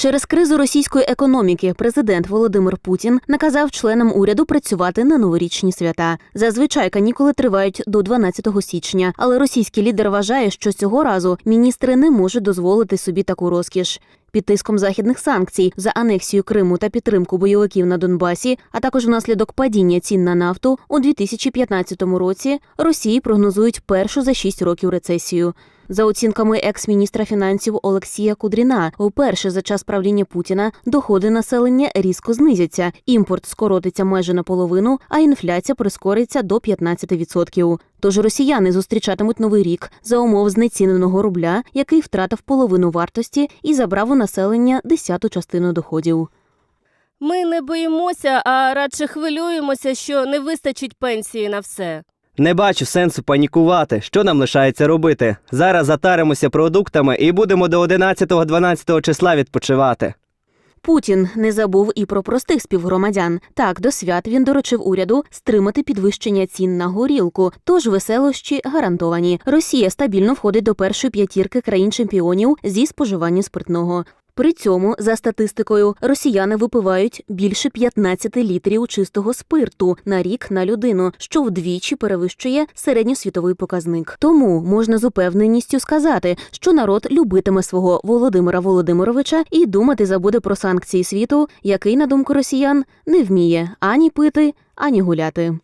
Через кризу російської економіки президент Володимир Путін наказав членам уряду працювати на новорічні свята. Зазвичай канікули тривають до 12 січня, але російський лідер вважає, що цього разу міністри не можуть дозволити собі таку розкіш. Під тиском західних санкцій за анексію Криму та підтримку бойовиків на Донбасі, а також внаслідок падіння цін на нафту у 2015 році Росії прогнозують першу за шість років рецесію. За оцінками екс-міністра фінансів Олексія Кудріна, вперше за час правління Путіна доходи населення різко знизяться, імпорт скоротиться майже наполовину, а інфляція прискориться до 15%. Тож росіяни зустрічатимуть новий рік за умов знеціненого рубля, який втратив половину вартості і забрав у населення десяту частину доходів. Ми не боїмося, а радше хвилюємося, що не вистачить пенсії на все. Не бачу сенсу панікувати. Що нам лишається робити? Зараз затаримося продуктами і будемо до 11-12 числа відпочивати. Путін не забув і про простих співгромадян. Так, до свят він доручив уряду стримати підвищення цін на горілку, тож веселощі гарантовані. Росія стабільно входить до першої п'ятірки країн-чемпіонів зі споживання спиртного. При цьому, за статистикою, росіяни випивають більше 15 літрів чистого спирту на рік на людину, що вдвічі перевищує середньосвітовий показник. Тому можна з упевненістю сказати, що народ любитиме свого Володимира Володимировича і думати забуде про санкції світу, який, на думку росіян, не вміє ані пити, ані гуляти.